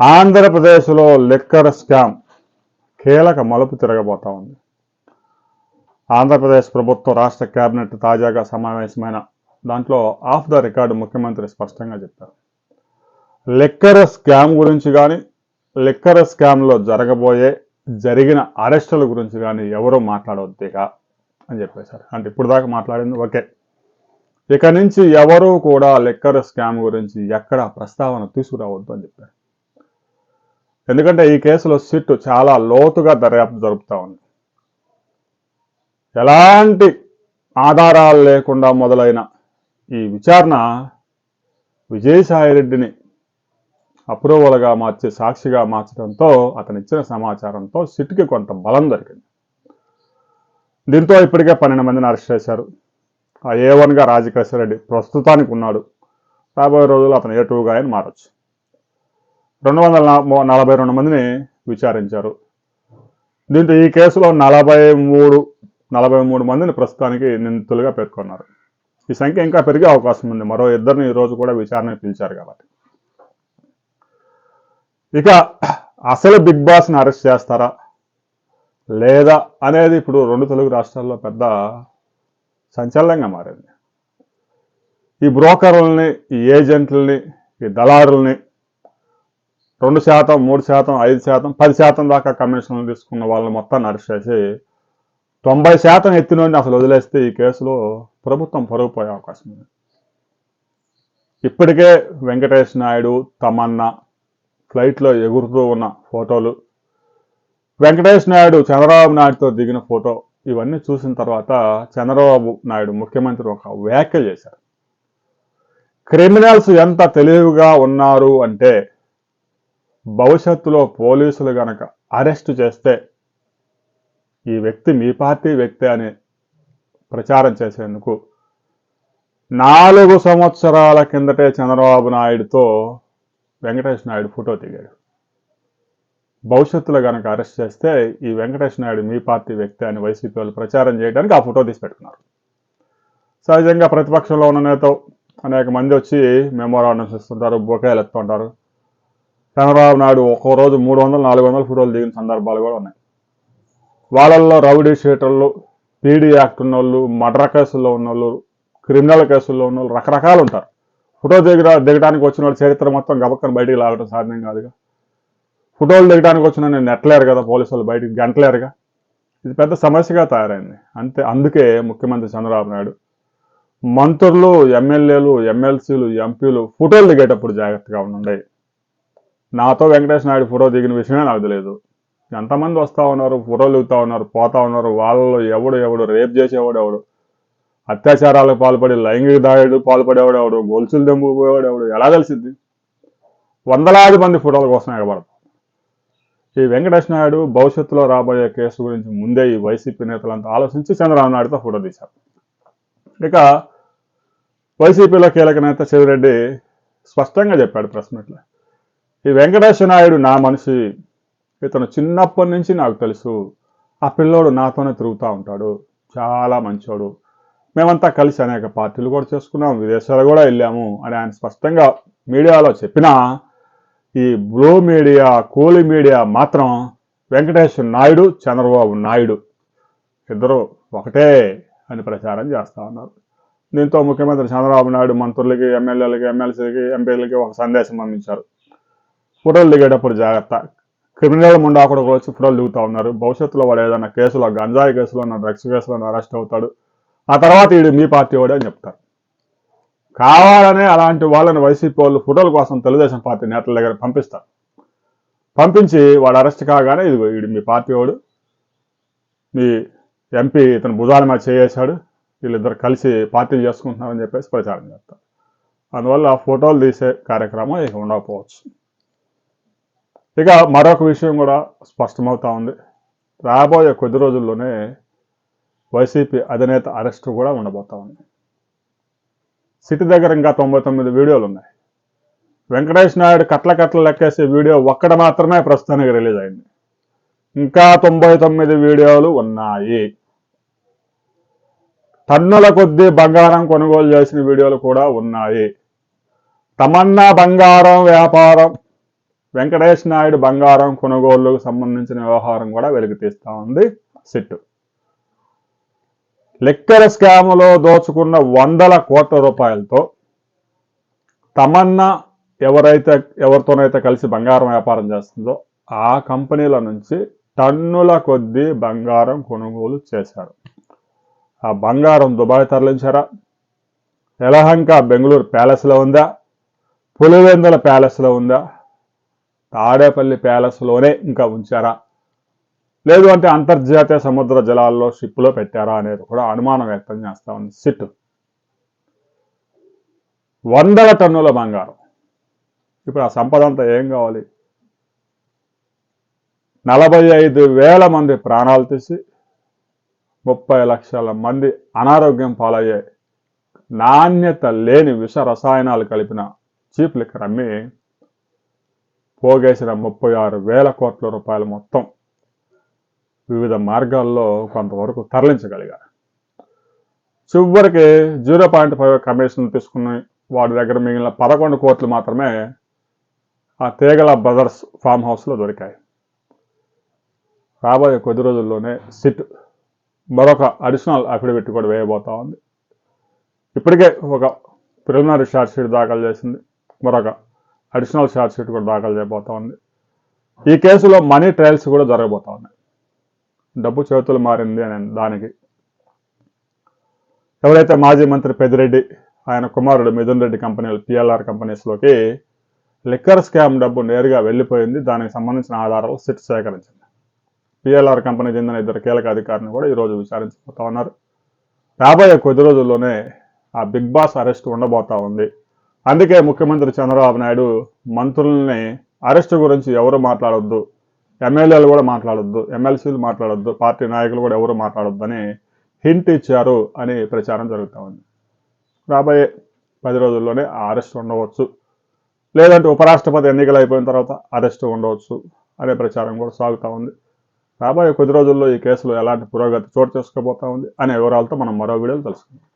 ఆంధ్రప్రదేశ్లో liquor scam కీలక మలుపు తిరగబోతా ఉంది. ఆంధ్రప్రదేశ్ ప్రభుత్వం రాష్ట్ర కేబినెట్ తాజాగా సమావేశమైన దాంట్లో ఆఫ్ ద రికార్డు ముఖ్యమంత్రి స్పష్టంగా చెప్పారు. లిక్కర్ స్కామ్ గురించి కానీ లిక్కర్ స్కామ్లో జరగబోయే జరిగిన అరెస్టుల గురించి కానీ ఎవరో మాట్లాడవద్దు అని చెప్పేశారు. అంటే ఇప్పుడు దాకా మాట్లాడింది ఓకే. ఇక నుంచి ఎవరు కూడా లిక్కర్ స్కామ్ గురించి ఎక్కడ ప్రస్తావన తీసుకురావద్దు అని చెప్పారు. ఎందుకంటే ఈ కేసులో సిట్ చాలా లోతుగా దర్యాప్తు జరుపుతా ఉంది. ఎలాంటి ఆధారాలు లేకుండా మొదలైన ఈ విచారణ విజయసాయిరెడ్డిని అప్రూవల్గా మార్చి సాక్షిగా మార్చడంతో అతనిచ్చిన సమాచారంతో సిట్కి కొంత బలం దొరికింది. దీంతో ఇప్పటికే పన్నెండు మందిని అరెస్ట్ చేశారు. ఆ ఏ వన్గా రాజకేశ్వర రెడ్డి ప్రస్తుతానికి ఉన్నాడు. రాబోయే రోజుల్లో అతను ఏ టూగా ఆయన మారచ్చు. రెండు వందల నలభై రెండు మందిని విచారించారు. దీంతో ఈ కేసులో నలభై మూడు నలభై మూడు మందిని ప్రస్తుతానికి నిందితులుగా పేర్కొన్నారు. ఈ సంఖ్య ఇంకా పెరిగే అవకాశం ఉంది. మరో ఇద్దరిని ఈరోజు కూడా విచారణ పిలిచారు కాబట్టి. ఇక అసలు బిగ్ బాస్ని అరెస్ట్ చేస్తారా? లేదా అనేది ఇప్పుడు రెండు తెలుగు రాష్ట్రాల్లో పెద్ద సంచలనంగా మారింది. ఈ బ్రోకర్లని ఈ ఏజెంట్లని ఈ దళారుల్ని రెండు శాతం మూడు శాతం ఐదు శాతం పది శాతం దాకా కమిషన్లు తీసుకున్న వాళ్ళని మొత్తం అరెస్ట్ చేసి తొంభై శాతం ఎత్తినోడిని అసలు వదిలేస్తే ఈ కేసులో ప్రభుత్వం పొరుగుపోయే అవకాశం ఉంది. ఇప్పటికే వెంకటేష్ నాయుడు తమన్నా ఫ్లైట్లో ఎగురుతూ ఉన్న ఫోటోలు వెంకటేష్ నాయుడు చంద్రబాబు నాయుడుతో దిగిన ఫోటో ఇవన్నీ చూసిన తర్వాత చంద్రబాబు నాయుడు ముఖ్యమంత్రి ఒక వ్యాఖ్య చేశారు. క్రిమినల్స్ ఎంత తెలివిగా ఉన్నారు అంటే భవిష్యత్తులో పోలీసులు గనక అరెస్ట్ చేస్తే ఈ వ్యక్తి మీ పార్టీ వ్యక్తి అని ప్రచారం చేసేందుకు నాలుగు సంవత్సరాల కిందటే చంద్రబాబు నాయుడుతో వెంకటేష్ నాయుడు ఫోటో దిగాడు. భవిష్యత్తులో కనుక అరెస్ట్ చేస్తే ఈ వెంకటేష్ నాయుడు మీ పార్టీ వ్యక్తి అని వైసీపీ వాళ్ళు ప్రచారం చేయడానికి ఆ ఫోటో తీసి పెట్టుకున్నారు. సహజంగా ప్రతిపక్షంలో ఉన్న నేత అనేక మంది వచ్చి మెమోరాండమ్స్ ఇస్తుంటారు బొకేలు ఎత్తుంటారు చంద్రబాబు నాయుడు ఒక్కో రోజు మూడు వందలు నాలుగు వందల ఫోటోలు దిగిన సందర్భాలు కూడా ఉన్నాయి. వాళ్ళల్లో రౌడీ షీటర్లు పీడీ యాక్ట్ ఉన్నోళ్ళు మర్డర్ కేసుల్లో ఉన్నోళ్ళు క్రిమినల్ కేసుల్లో ఉన్న వాళ్ళు రకరకాలు ఉంటారు. ఫోటో దిగ దిగడానికి వచ్చిన వాళ్ళు చరిత్ర మొత్తం గబక్కన బయటికి లాగడం సాధ్యం కాదుగా. ఫోటోలు దిగడానికి వచ్చిన నేను నెట్టలేరు కదా పోలీసు వాళ్ళు బయటికి గంటలేరుగా. ఇది పెద్ద సమస్యగా తయారైంది. అంతే అందుకే ముఖ్యమంత్రి చంద్రబాబు నాయుడు మంత్రులు ఎమ్మెల్యేలు ఎమ్మెల్సీలు ఎంపీలు ఫోటోలు దిగేటప్పుడు జాగ్రత్తగా ఉండండి. నాతో వెంకటేష్ నాయుడు ఫోటో దిగిన విషయమే నాకు తెలియదు ఎంతమంది వస్తూ ఉన్నారు ఫోటోలు దిగుతూ ఉన్నారు పోతా ఉన్నారు వాళ్ళలో ఎవడు ఎవడు రేప్ చేసేవాడు ఎవడు అత్యాచారాలకు పాల్పడి లైంగిక దాడులు పాల్పడేవాడు ఎవడు గొలుసులు దెంపుకుపోయేవాడు ఎవడు ఎలా తెలిసింది వందలాది మంది ఫోటోల కోసం ఎగబడతారు ఈ వెంకటేష్ నాయుడు భవిష్యత్తులో రాబోయే కేసు గురించి ముందే ఈ వైసీపీ నేతలంతా ఆలోచించి చంద్రబాబు నాయుడుతో ఫోటో తీశారు. ఇక వైసీపీలో కీలక నేత చెవిరెడ్డి స్పష్టంగా చెప్పాడు ప్రెస్ మీట్లో. ఈ వెంకటేశ్వర నాయుడు నా మనిషి. ఇతను చిన్నప్పటి నుంచి నాకు తెలుసు. ఆ పిల్లోడు నాతోనే తిరుగుతూ ఉంటాడు. చాలా మంచోడు. మేమంతా కలిసి అనేక పార్టీలు కూడా చేసుకున్నాం. విదేశాలు కూడా వెళ్ళాము అని ఆయన స్పష్టంగా మీడియాలో చెప్పినా ఈ బ్లూ మీడియా కూలి మీడియా మాత్రం వెంకటేశ్వర నాయుడు చంద్రబాబు నాయుడు ఇద్దరు ఒకటే అని ప్రచారం చేస్తూ ఉన్నారు. దీంతో ముఖ్యమంత్రి చంద్రబాబు నాయుడు మంత్రులకి ఎమ్మెల్యేలకి ఎమ్మెల్సీలకి ఎంపీలకి ఒక సందేశం అందించారు. ఫోటోలు దిగేటప్పుడు జాగ్రత్త. క్రిమినల్ ముండా కూడా వచ్చి ఫోటోలు దిగుతూ ఉన్నారు. భవిష్యత్తులో వాడు ఏదైనా కేసులో గంజాయి కేసులో డ్రగ్స్ కేసులో అరెస్ట్ అవుతాడు. ఆ తర్వాత వీడు మీ పార్టీ వాడు అని చెప్తారు. కావాలనే అలాంటి వాళ్ళని వైసీపీ వాళ్ళు ఫోటోల కోసం తెలుగుదేశం పార్టీ నేతల దగ్గర పంపిస్తారు. పంపించి వాడు అరెస్ట్ కాగానే ఇది వీడు మీ పార్టీ వాడు. మీ ఎంపీ ఇతను భుజాల మీద చేయేశాడు. వీళ్ళిద్దరు కలిసి పార్టీలు చేసుకుంటున్నారని చెప్పేసి ప్రచారం చేస్తారు. అందువల్ల ఫోటోలు తీసే కార్యక్రమం ఇక ఉండకపోవచ్చు. ఇక మరొక విషయం కూడా స్పష్టమవుతా ఉంది. రాబోయే కొద్ది రోజుల్లోనే వైసీపీ అధినేత అరెస్ట్ కూడా ఉండబోతా ఉంది. సిటీ దగ్గర ఇంకా తొంభై తొమ్మిది వీడియోలు ఉన్నాయి. వెంకటేష్ నాయుడు కట్ల కట్ల లెక్కేసే వీడియో ఒక్కడ మాత్రమే ప్రస్తుతానికి రిలీజ్ అయింది. ఇంకా తొంభై తొమ్మిది వీడియోలు ఉన్నాయి. టన్నుల కొద్దీ బంగారం కొనుగోలు చేసిన వీడియోలు కూడా ఉన్నాయి. తమన్నా బంగారం వ్యాపారం వెంకటేష్ నాయుడు బంగారం కొనుగోలుకు సంబంధించిన వ్యవహారం కూడా వెలుగు తీస్తా ఉంది సిట్ లిక్కర్ స్కాములో దోచుకున్న వందల కోట్ల రూపాయలతో తమన్నా ఎవరైతే ఎవరితోనైతే కలిసి బంగారం వ్యాపారం చేస్తుందో ఆ కంపెనీల నుంచి టన్నుల కొద్దీ బంగారం కొనుగోలు చేశారు. ఆ బంగారం దుబాయ్ తరలించారా? యలహంక బెంగళూరు ప్యాలెస్లో ఉందా? పులివెందుల ప్యాలెస్లో ఉందా? తాడేపల్లి ప్యాలెస్లోనే ఇంకా ఉంచారా? లేదు అంటే అంతర్జాతీయ సముద్ర జలాల్లో షిప్లో పెట్టారా అనేది కూడా అనుమానం వ్యక్తం చేస్తా ఉంది సిట్. వందల టన్నుల బంగారం. ఇప్పుడు ఆ సంపద అంతా ఏం కావాలి? నలభై ఐదు వేల మంది ప్రాణాలు తీసి ముప్పై లక్షల మంది అనారోగ్యం పాలయ్యే నాణ్యత లేని విష రసాయనాలు కలిపిన చీప్ లిక్కర్ అమ్మి పోగేసిన ముప్పై ఆరు వేల కోట్ల రూపాయలు మొత్తం వివిధ మార్గాల్లో కొంతవరకు తరలించగలిగారు. చివరికి జీరో పాయింట్ ఫైవ్ కమిషన్ తీసుకుని వాడి దగ్గర మిగిలిన పదకొండు కోట్లు మాత్రమే ఆ తీగల బ్రదర్స్ ఫామ్ హౌస్లో దొరికాయి. రాబోయే కొద్ది రోజుల్లోనే సిట్ మరొక అడిషనల్ అఫిడవిట్ కూడా వేయబోతా ఉంది. ఇప్పటికే ఒక ప్రిలిమినరీ షార్ట్ షీట్ దాఖలు చేసింది మరొక అడిషనల్ షార్ట్ షీట్ కూడా దాఖలు చేయబోతా ఉంది. ఈ కేసులో మనీ ట్రయల్స్ కూడా జరగబోతా ఉన్నాయి. డబ్బు చేతులు మారింది అనే దానికి. ఎవరైతే మాజీ మంత్రి పెద్దిరెడ్డి ఆయన కుమారుడు మిథున్ రెడ్డి కంపెనీలు పిఎల్ఆర్ కంపెనీస్లోకి లిక్కర్ స్కామ్ డబ్బు నేరుగా వెళ్ళిపోయింది. దానికి సంబంధించిన ఆధారాలు సిట్ సేకరించింది. పిఎల్ఆర్ కంపెనీ చెందిన ఇద్దరు కీలక అధికారిని కూడా ఈరోజు విచారించబోతా ఉన్నారు. రాబోయే కొద్ది రోజుల్లోనే ఆ బిగ్ బాస్ అరెస్ట్ ఉండబోతా ఉంది. అందుకే ముఖ్యమంత్రి చంద్రబాబు నాయుడు మంత్రుల్ని అరెస్ట్ గురించి ఎవరు మాట్లాడొద్దు. ఎమ్మెల్యేలు కూడా మాట్లాడొద్దు. ఎమ్మెల్సీలు మాట్లాడొద్దు. పార్టీ నాయకులు కూడా ఎవరు మాట్లాడొద్దు అని హింట్ ఇచ్చారు అని ప్రచారం జరుగుతూ ఉంది. రాబోయే పది రోజుల్లోనే ఆ అరెస్ట్ ఉండవచ్చు. లేదంటే ఉపరాష్ట్రపతి ఎన్నికలు అయిపోయిన తర్వాత అరెస్ట్ ఉండవచ్చు అనే ప్రచారం కూడా సాగుతూ ఉంది. రాబోయే కొద్ది రోజుల్లో ఈ కేసులో ఎలాంటి పురోగతి చోటు చేసుకోబోతా ఉంది అనే వివరాలతో మనం మరో వీడియోలు తెలుసుకుందాం